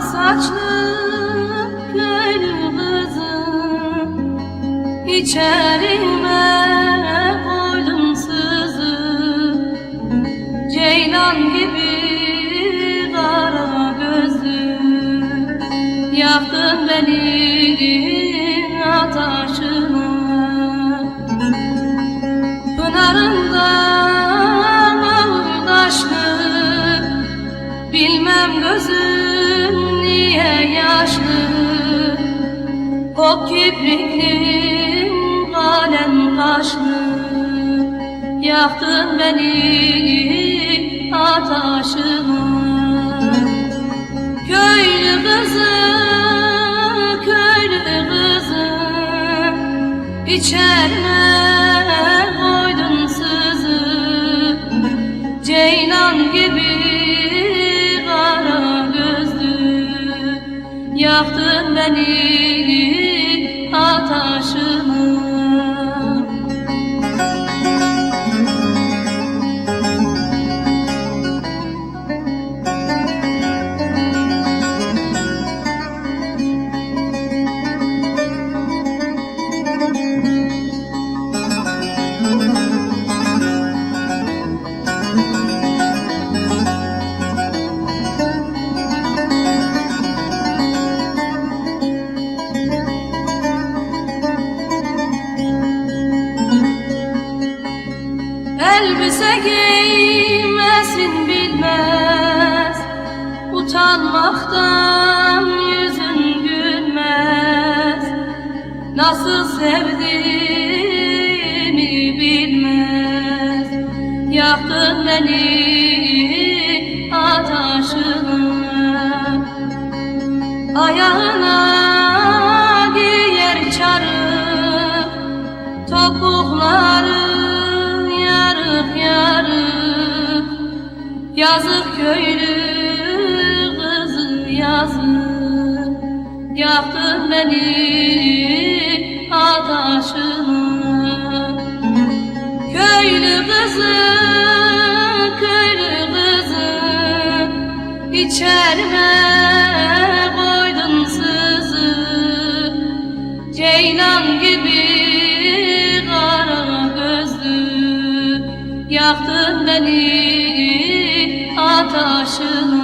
Saçlı köylü kızım İçerime koydum sızı Ceylan gibi kara gözlü Yaktın beni ataşına Bilmem gözün niye yaşlı. Kop kiprikli kalem kaşlı Yaktın beni ataşına Köylü kızı, köylü kızı. İçerine koydun sızı. Ceylan gibi Yaktın beni ataşına Elbise giymesin bilmez Utanmaktan yüzün gülmez. Nasıl sevdiğimi bilmez. Yaktın beni ataşına Ayağına giyer çarık Topukları yarık Yazık köylü kızı yazık Yaktın beni ataşına Köylü kızı, köylü kızı İçerime beni ataşına